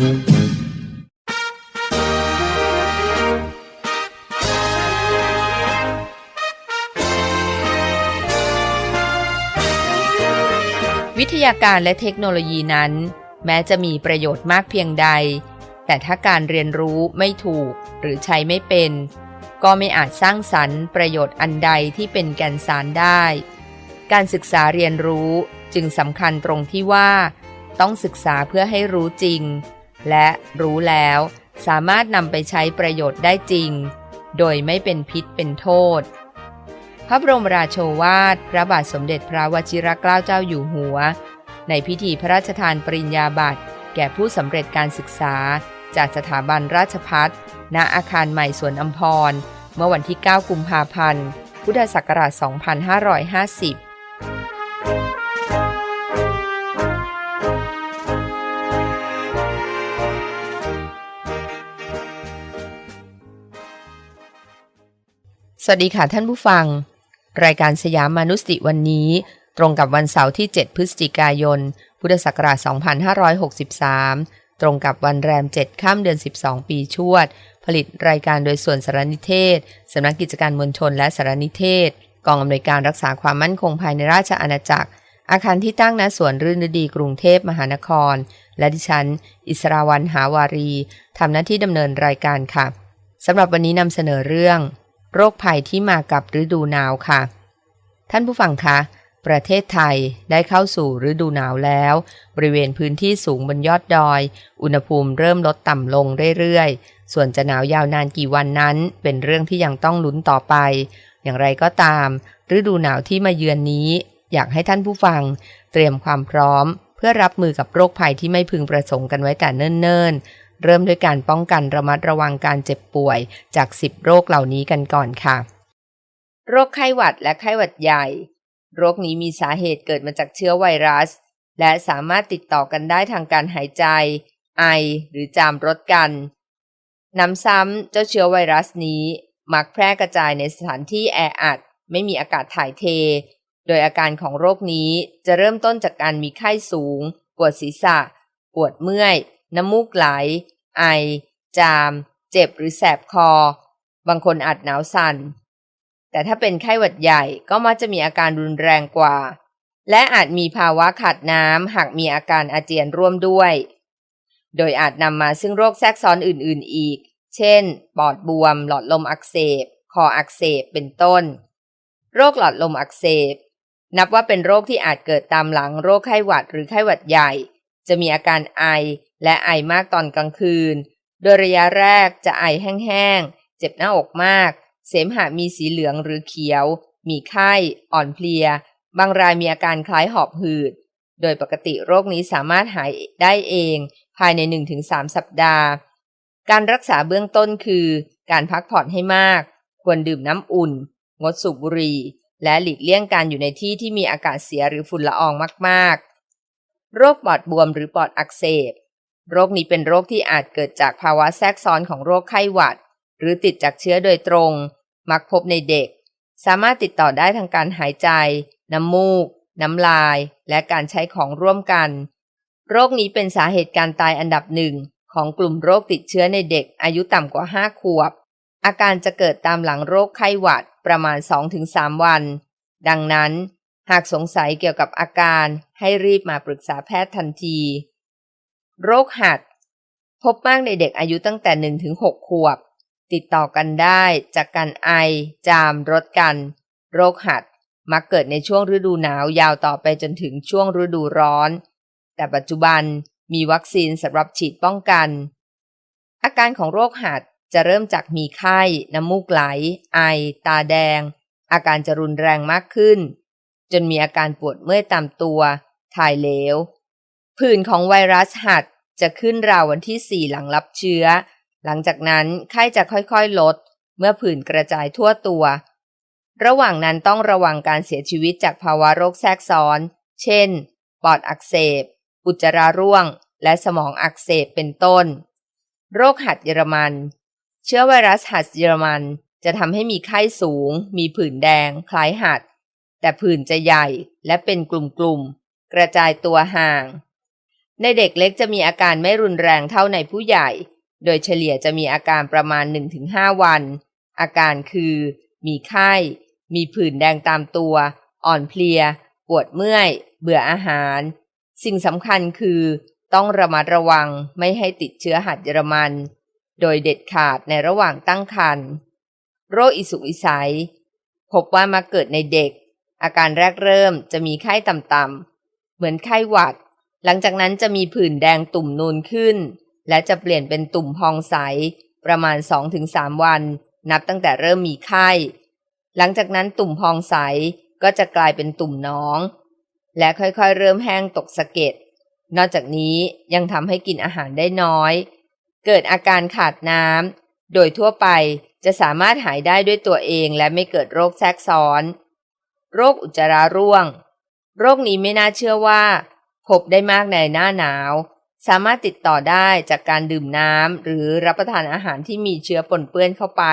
วิทยาการและเทคโนโลยีนั้น แม้จะมีประโยชน์มากเพียงใด แต่ถ้าการเรียนรู้ไม่ถูกหรือใช้ไม่เป็น ก็ไม่อาจสร้างสรรค์ประโยชน์อันใดที่เป็นแก่นสารได้ การศึกษาเรียนรู้จึงสำคัญตรงที่ว่า ต้องศึกษาเพื่อให้รู้จริง และรู้แล้วสามารถนำไปใช้ประโยชน์ได้จริง โดยไม่เป็นพิษเป็นโทษ พระบรมราโชวาท พระบาทสมเด็จพระวชิรเกล้าเจ้าอยู่หัว ในพิธีพระราชทานปริญญาบัตร แก่ผู้สำเร็จการศึกษา จากสถาบันราชพัฒณอาคารใหม่สวนอัมพร เมื่อวันที่ 9 กุมภาพันธ์ พุทธศักราช 2550 วัสดีค่ะท่านผู้ฟัง รายการสยามมนุษติวันนี้ ตรงกับวันเสาร์ที่ 7 พฤศจิกายน พุทธศักราช 2563 ตรงกับวันแรม 7 ข้ามเดือน 12 ปีชวด ผลิตรายการโดยส่วนสารนิเทศ สำนักกิจการมวลชนและสารนิเทศ กองอำนวยการรักษาความมั่นคงภายในราชอาณาจักร อาคารที่ตั้งณสวนรื่นฤดีกรุงเทพมหานคร และดิฉัน อิสราวันหาวารีทำหน้าที่ดำเนินรายการค่ะสำหรับวันนี้นำเสนอเรื่อง โรคภัยที่มากับฤดูหนาวค่ะ ท่านผู้ฟังคะ ประเทศไทยได้เข้าสู่ฤดูหนาวแล้ว บริเวณพื้นที่สูงบนยอดดอย อุณหภูมิเริ่มลดต่ำลงเรื่อยๆ ส่วนจะหนาวยาวนานกี่วันนั้น เป็นเรื่องที่ยังต้องลุ้นต่อไป อย่างไรก็ตาม ฤดูหนาวที่มาเยือนนี้ อยากให้ท่านผู้ฟัง เตรียมความพร้อม เพื่อรับมือกับโรคภัยที่ไม่พึงประสงค์กันไว้แต่เนิ่นๆ เริ่มด้วยการป้องกันระมัดระวังการเจ็บป่วยจาก 10 โรคเหล่านี้กันก่อนค่ะ โรคไข้หวัดและไข้หวัดใหญ่ โรคนี้มีสาเหตุเกิดมาจากเชื้อไวรัส และสามารถติดต่อกันได้ทางการหายใจ ไอ หรือจามรดกันน้ำซ้ำเจ้าเชื้อไวรัสนี้ มักแพร่กระจายในสถานที่แออัด ไม่มีอากาศถ่ายเท โดยอาการของโรคนี้จะเริ่มต้นจากการมีไข้สูง ปวดศีรษะ ปวดเมื่อย น้ำมูกไหล ไอ จาม เจ็บหรือแสบคอ บางคนอาจหนาวสัน่น แต่ถ้าเป็นไข้หวัดใหญ่ก็มักจะมีอาการรุนแรงกว่า และอาจมีภาวะขาดน้ำหากมีอาการอาเจียนร่วมด้วย โดยอาจนำมาซึ่งโรคแทรกซ้อนอื่น ๆ อีก เช่น ปอดบวม หลอดลมอักเสบ คออักเสบ เป็นต้น โรคหลอดลมอักเสบ นับว่าเป็นโรคที่อาจเกิดตามหลังโรคไข้หวัดหรือไข้หวัดใหญ่ จะมีอาการไอ และไอมากตอนกลางคืน โดยระยะแรกจะไอแห้งๆ เจ็บหน้าอกมาก เสมหะมีสีเหลืองหรือเขียว มีไข้ อ่อนเพลีย บางรายมีอาการคล้ายหอบหืด โดยปกติโรคนี้สามารถหายได้เอง ภายใน 1-3 สัปดาห์ การรักษาเบื้องต้นคือ การพักผ่อนให้มาก ควรดื่มน้ำอุ่น งดสูบบุหรี่ และหลีกเลี่ยงการอยู่ในที่ที่มีอากาศเสียหรือฝุ่นละอองมาก ๆ โรคปอดบวมหรือปอดอักเสบ โรคนี้เป็นโรคที่อาจเกิดจากภาวะแทรกซ้อนของโรคไข้หวัด หรือติดจากเชื้อโดยตรง มักพบในเด็ก สามารถติดต่อได้ทางการหายใจ น้ำมูก น้ำลาย และการใช้ของร่วมกัน โรคนี้เป็นสาเหตุการตายอันดับหนึ่งของกลุ่มโรคติดเชื้อในเด็กอายุต่ำกว่า 5 ขวบ อาการจะเกิดตามหลังโรคไข้หวัดประมาณ 2-3 วัน ดังนั้น หากสงสัยเกี่ยวกับอาการให้รีบมาปรึกษาแพทย์ทันที โรคหัด พบมากในเด็กอายุตั้งแต่ 1-6 ขวบ ติดต่อกันได้จากการไอ จาม รดกัน โรคหัดมักเกิดในช่วงฤดูหนาวยาวต่อไปจนถึงช่วงฤดูร้อน แต่ปัจจุบันมีวัคซีนสำหรับฉีดป้องกัน อาการของโรคหัดจะเริ่มจากมีไข้ น้ำมูกไหล ไอ ตาแดง อาการจะรุนแรงมากขึ้น จนมีอาการปวดเมื่อยตามตัว ถ่ายเหลว ผื่นของไวรัสหัดจะขึ้นราววันที่ 4 หลังรับเชื้อ หลังจากนั้นไข้จะค่อยๆลด เมื่อผื่นกระจายทั่วตัว ระหว่างนั้นต้องระวังการเสียชีวิตจากภาวะโรคแทรกซ้อน เช่น ปอดอักเสบ อุจจาระร่วง และสมองอักเสบเป็นต้น โรคหัดเยอรมัน เชื้อไวรัสหัดเยอรมันจะทำให้มีไข้สูง มีผื่นแดง คล้ายหัด แต่ผื่นจะใหญ่และเป็นกลุ่มๆกระจายตัวห่าง ในเด็กเล็กจะมีอาการไม่รุนแรงเท่าในผู้ใหญ่ โดยเฉลี่ยจะมีอาการประมาณ 1-5 วัน อาการคือ มีไข้ มีผื่นแดงตามตัว อ่อนเพลีย ปวดเมื่อย เบื่ออาหาร สิ่งสำคัญคือ ต้องระมัดระวังไม่ให้ติดเชื้อหัดเยอรมัน โดยเด็ดขาดในระหว่างตั้งครรภ์ โรคอิสุกอิสัย พบว่ามาเกิดในเด็ก อาการแรกเริ่มจะมีไข้ต่ำๆ เหมือนไข้หวัด หลังจากนั้นจะมีผื่นแดงตุ่มนูนขึ้น และจะเปลี่ยนเป็นตุ่มพองใส ประมาณ 2-3 วัน นับตั้งแต่เริ่มมีไข้ หลังจากนั้นตุ่มพองใสก็จะกลายเป็นตุ่มน้อง และค่อยๆ เริ่มแห้งตกสะเก็ด นอกจากนี้ยังทำให้กินอาหารได้น้อย เกิดอาการขาดน้ำ โดยทั่วไปจะสามารถหายได้ด้วยตัวเองและไม่เกิดโรคแทรกซ้อน โรคอุจจาระร่วง โรคนี้ไม่น่าเชื่อว่า พบได้มากในหน้าหนาว สามารถติดต่อได้จากการดื่มน้ำหรือรับประทานอาหารที่มีเชื้อปนเปื้อนเข้าไป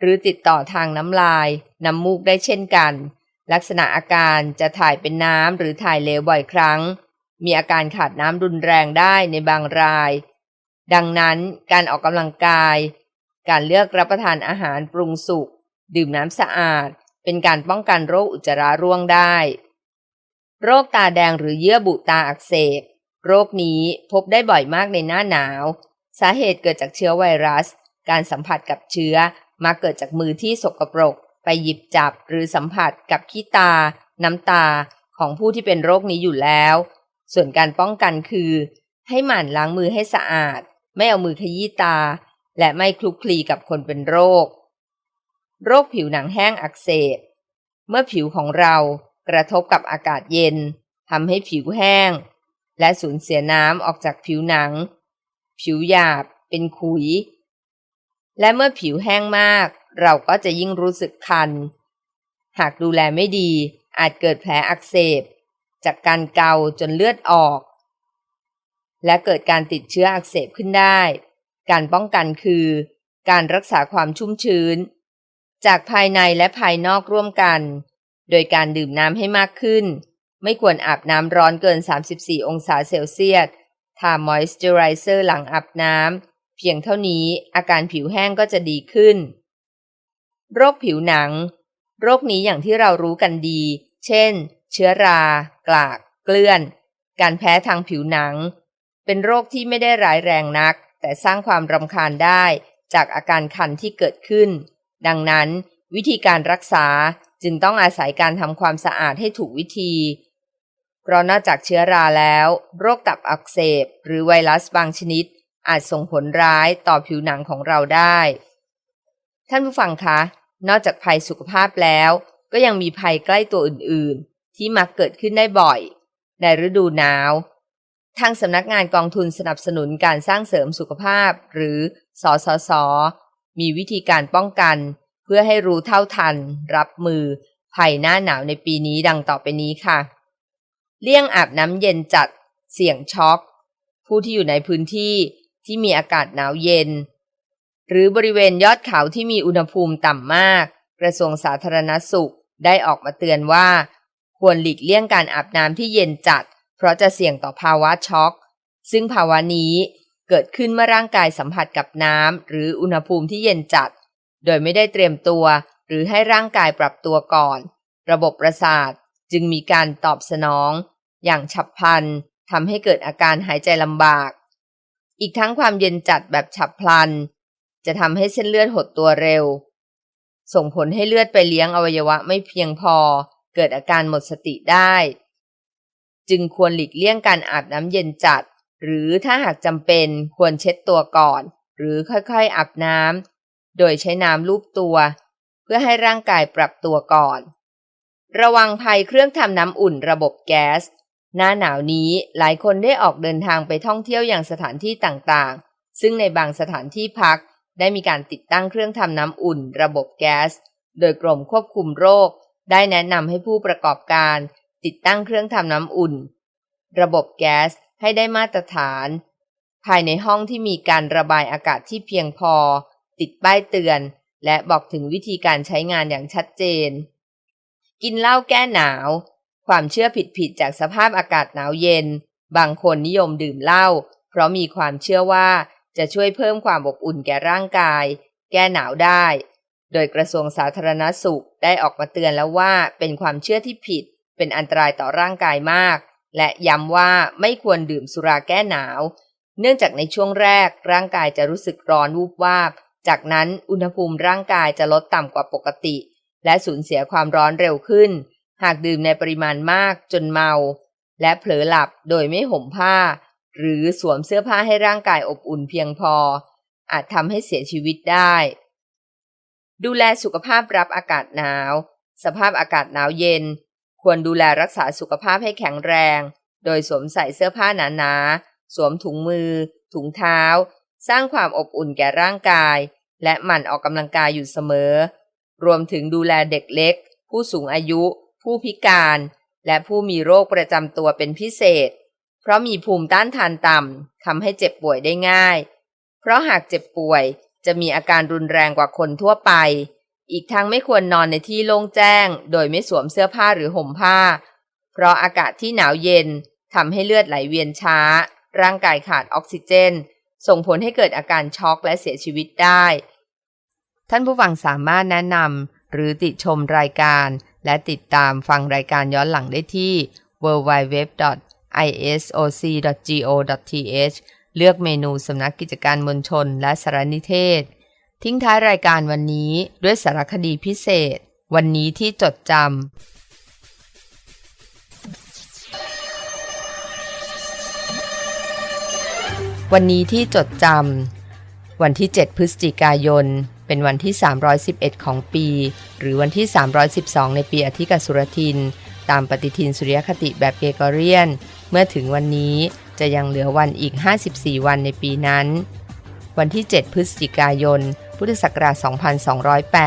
หรือติดต่อทางน้ำลาย น้ำมูกได้เช่นกัน ลักษณะอาการจะถ่ายเป็นน้ำหรือถ่ายเหลวบ่อยครั้ง มีอาการขาดน้ำรุนแรงได้ในบางราย ดังนั้นการออกกำลังกาย การเลือกรับประทานอาหารปรุงสุก ดื่มน้ำสะอาด เป็นการป้องกันโรคอุจจาระร่วงได้ โรคตาแดงหรือเยื่อบุตาอักเสบ โรคนี้พบได้บ่อยมากในหน้าหนาว สาเหตุเกิดจากเชื้อไวรัส การสัมผัสกับเชื้อมาเกิดจากมือที่สกปรก ไปหยิบจับหรือสัมผัสกับขี้ตา น้ำตาของผู้ที่เป็นโรคนี้อยู่แล้ว ส่วนการป้องกันคือ ให้หมั่นล้างมือให้สะอาด ไม่เอามือขยี้ตา และไม่คลุกคลีกับคนเป็นโรค โรคผิวหนังแห้งอักเสบ เมื่อผิวของเรา กระทบกับอากาศเย็นทำให้ผิวแห้ง และสูญเสียน้ำออกจากผิวหนัง ผิวหยาบเป็นขุย และเมื่อผิวแห้งมาก เราก็จะยิ่งรู้สึกคัน หากดูแลไม่ดีอาจเกิดแผลอักเสบ จากการเกาจนเลือดออก และเกิดการติดเชื้ออักเสบขึ้นได้ การป้องกันคือ การรักษาความชุ่มชื้น จากภายในและภายนอกร่วมกัน โดยการดื่มน้ำให้มากขึ้น ไม่ควรอาบน้ำร้อนเกิน 34 องศาเซลเซียส ทามอยส์เจอไรเซอร์หลังอาบน้ำ เพียงเท่านี้อาการผิวแห้งก็จะดีขึ้น โรคผิวหนัง โรคนี้อย่างที่เรารู้กันดี เช่น เชื้อรา กลาก เกลื่อน การแพ้ทางผิวหนัง เป็นโรคที่ไม่ได้ร้ายแรงนัก แต่สร้างความรำคาญได้จากอาการคันที่เกิดขึ้น ดังนั้น วิธีการรักษาจึงต้องอาศัยการทำความสะอาดให้ถูกวิธี เพราะนอกจากเชื้อราแล้ว โรคตับอักเสบ หรือไวรัสบางชนิด อาจส่งผลร้ายต่อผิวหนังของเราได้ ท่านผู้ฟังคะ นอกจากภัยสุขภาพแล้ว ก็ยังมีภัยใกล้ตัวอื่นๆ ที่มักเกิดขึ้นได้บ่อย ในฤดูหนาว ทางสำนักงานกองทุนสนับสนุนการสร้างเสริมสุขภาพ หรือสสส มีวิธีการป้องกัน เพื่อให้รู้เท่าทัน รับมือภัยหน้าหนาวในปีนี้ดังต่อไปนี้ค่ะ เลี่ยงอาบน้ำเย็นจัด เสี่ยงช็อก ผู้ที่อยู่ในพื้นที่ที่มีอากาศหนาวเย็น หรือบริเวณยอดเขาที่มีอุณหภูมิต่ำมาก กระทรวงสาธารณสุขได้ออกมาเตือนว่า ควรหลีกเลี่ยงการอาบน้ำที่เย็นจัด เพราะจะเสี่ยงต่อภาวะช็อก ซึ่งภาวะนี้เกิดขึ้นเมื่อร่างกายสัมผัสกับน้ำหรืออุณหภูมิที่เย็นจัด โดยไม่ได้เตรียมตัวหรือให้ร่างกายปรับตัวก่อน ระบบประสาทจึงมีการตอบสนอง อย่างฉับพลันทำให้เกิดอาการหายใจลำบาก อีกทั้งความเย็นจัดแบบฉับพลัน จะทำให้เส้นเลือดหดตัวเร็ว ส่งผลให้เลือดไปเลี้ยงอวัยวะไม่เพียงพอ เกิดอาการหมดสติได้ จึงควรหลีกเลี่ยงการอาบน้ำเย็นจัด หรือถ้าหากจำเป็นควรเช็ดตัวก่อน หรือค่อยๆอาบน้ำ โดยใช้น้ำลูบตัว เพื่อให้ร่างกายปรับตัวก่อน ระวังภัยเครื่องทำน้ำอุ่นระบบแก๊ส หน้าหนาวนี้หลายคนได้ออกเดินทางไปท่องเที่ยวอย่างสถานที่ต่างๆ ซึ่งในบางสถานที่พักได้มีการติดตั้งเครื่องทำน้ำอุ่น ระบบแก๊ส โดยกรมควบคุมโรค ได้แนะนำให้ผู้ประกอบการ ติดตั้งเครื่องทำน้ำอุ่น ระบบแก๊สให้ได้มาตรฐาน ภายในห้องที่มีการระบายอากาศที่เพียงพอ ติดป้ายเตือน และบอกถึงวิธีการใช้งานอย่างชัดเจน กินเหล้าแก้หนาว ความเชื่อผิดๆจากสภาพอากาศหนาวเย็น บางคนนิยมดื่มเหล้าเพราะมีความเชื่อว่าจะช่วยเพิ่มความอบอุ่นแก่ร่างกาย แก้หนาวได้ โดยกระทรวงสาธารณสุขได้ออกมาเตือนแล้วว่าเป็นความเชื่อที่ผิด เป็นอันตรายต่อร่างกายมาก และย้ำว่าไม่ควรดื่มสุราแก้หนาว เนื่องจากในช่วงแรกร่างกายจะรู้สึกร้อนวูบวาบ จากนั้นอุณหภูมิร่างกายจะลดต่ำกว่าปกติ และสูญเสียความร้อนเร็วขึ้น หากดื่มในปริมาณมากจนเมา และเผลอหลับโดยไม่ห่มผ้า หรือสวมเสื้อผ้าให้ร่างกายอบอุ่นเพียงพอ อาจทำให้เสียชีวิตได้ ดูแลสุขภาพรับอากาศหนาว สภาพอากาศหนาวเย็น ควรดูแลรักษาสุขภาพให้แข็งแรง โดยสวมใส่เสื้อผ้าหนาๆสวมถุงมือ ถุงเท้า สร้างความอบอุ่นแก่ร่างกาย และหมั่นออกกำลังกายอยู่เสมอ รวมถึงดูแลเด็กเล็ก ผู้สูงอายุ ผู้พิการ และผู้มีโรคประจำตัวเป็นพิเศษ เพราะมีภูมิต้านทานต่ำทำให้เจ็บป่วยได้ง่าย เพราะหากเจ็บป่วยจะมีอาการรุนแรงกว่าคนทั่วไป อีกทั้งไม่ควรนอนในที่โล่งแจ้ง โดยไม่สวมเสื้อผ้าหรือห่มผ้า เพราะอากาศที่หนาวเย็นทำให้เลือดไหลเวียนช้า ร่างกายขาดออกซิเจน ส่งผลให้เกิดอาการช็อกและเสียชีวิตได้ ท่านผู้ฟังสามารถแนะนำหรือติชมรายการ และติดตามฟังรายการย้อนหลังได้ที่ www.isoc.go.th เลือกเมนูสำนักกิจการมวลชนและสารนิเทศ ทิ้งท้ายรายการวันนี้ด้วยสารคดีพิเศษ วันนี้ที่จดจำ วันนี้ที่จดจำวันที่ 7 พฤศจิกายน เป็นวันที่ 311 ของปี หรือวันที่ 312 ในปีอธิกสุรทิน ตามปฏิทินสุริยคติแบบเกกอเรียน เมื่อถึงวันนี้จะยังเหลือวันอีก 54 วันในปีนั้น วันที่ 7 พฤศจิกายน พุทธศักราช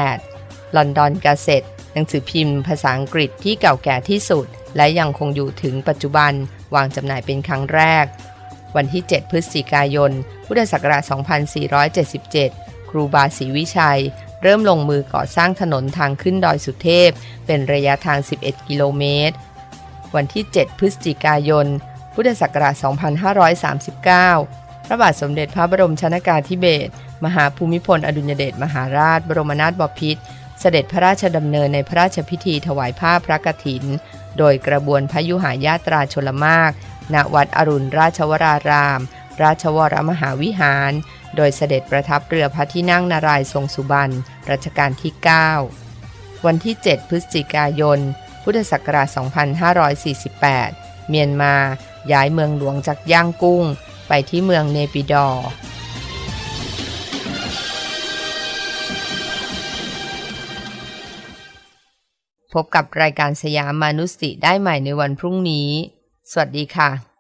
2208 ลอนดอนกาเซ็ตหนังสือพิมพ์ภาษาอังกฤษที่เก่าแก่ที่สุด และยังคงอยู่ถึงปัจจุบันวางจำหน่ายเป็นครั้งแรก วันที่ 7 พฤศจิกายน พุทธศักราช 2477 ครูบาศรีวิชัย เริ่มลงมือก่อสร้างถนนทางขึ้นดอยสุเทพ เป็นระยะทาง 11 กิโลเมตร วันที่ 7 พฤศจิกายน พุทธศักราช 2539 พระบาทสมเด็จพระบรมชนากาธิเบศร มหาภูมิพลอดุลยเดชมหาราช บรมนาถบพิตร เสด็จพระราชดำเนินในพระราชพิธีถวายผ้าพระกฐิน โดยกระบวนพยุหายาตราชลมาก ณวัดอรุณราชวราราม ราชวรมหาวิหาร โดยเสด็จประทับเรือพระที่นั่งนารายทรงสุบรรณรัชกาลที่ 9 วันที่ 7 พฤศจิกายน พุทธศักราช 2548 เมียนมา ย้ายเมืองหลวงจากย่างกุ้ง ไปที่เมืองเนปิดอร์พบกับรายการสยามมานุสติได้ใหม่ในวันพรุ่งนี้ สวัสดีค่ะ